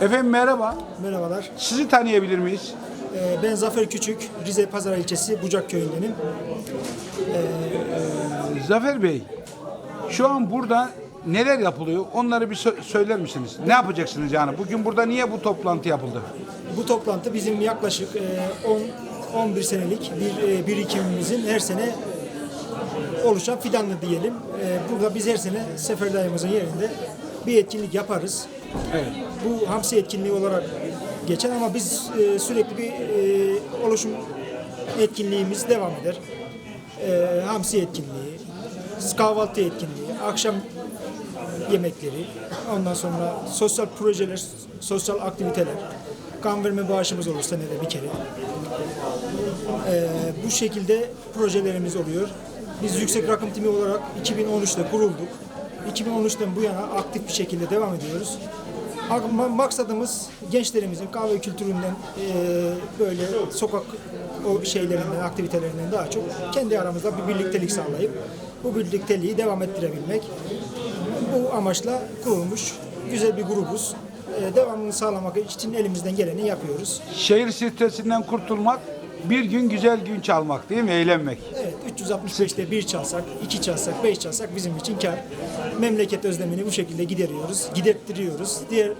Efendim merhaba. Merhabalar. Sizi tanıyabilir miyiz? Ee, Ben Zafer Küçük, Rize Pazar ilçesi Bucak köyündenim. Zafer Bey, şu an burada neler yapılıyor? Onları bir sö- söyler misiniz? Ne yapacaksınız yani? Bugün burada niye bu toplantı yapıldı? Bu toplantı bizim yaklaşık e, 10 11 senelik bir e, birikimimizin her sene oluşan fidanlı diyelim. E, Burada biz her sene Seferdayımızın yerinde bir etkinlik yaparız. Evet. Bu hamsi etkinliği olarak geçer ama biz e, sürekli bir e, oluşum etkinliğimiz devam eder. E, hamsi etkinliği, kahvaltı etkinliği, akşam yemekleri, ondan sonra sosyal projeler, sosyal aktiviteler, kan verme bağışımız olur senede bir kere. E, bu şekilde projelerimiz oluyor. Biz yüksek rakım timi olarak 2013'te kurulduk. 2013'ten bu yana aktif bir şekilde devam ediyoruz. Ma- Maksadımız gençlerimizin kahve kültüründen e, böyle sokak o şeylerinden, aktivitelerinden daha çok kendi aramızda bir birliktelik sağlayıp bu birlikteliği devam ettirebilmek. Bu amaçla kurulmuş güzel bir grubuz. E, devamını sağlamak için elimizden geleni yapıyoruz. Şehir stresinden kurtulmak, bir gün güzel gün çalmak değil mi? Eğlenmek. Evet 365'te bir çalsak, iki çalsak, beş çalsak bizim için kar. Memleket özlemini bu şekilde gideriyoruz, giderttiriyoruz. Diğer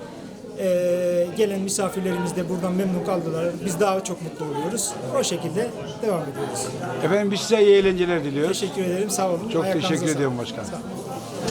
eee, gelen misafirlerimiz de buradan memnun kaldılar. Biz daha çok mutlu oluyoruz. O şekilde devam ediyoruz. Efendim biz size iyi eğlenceler diliyoruz. Teşekkür ederim, sağ olun. Çok Ayaklarınıza teşekkür ediyorum başkanım. Sağ olun.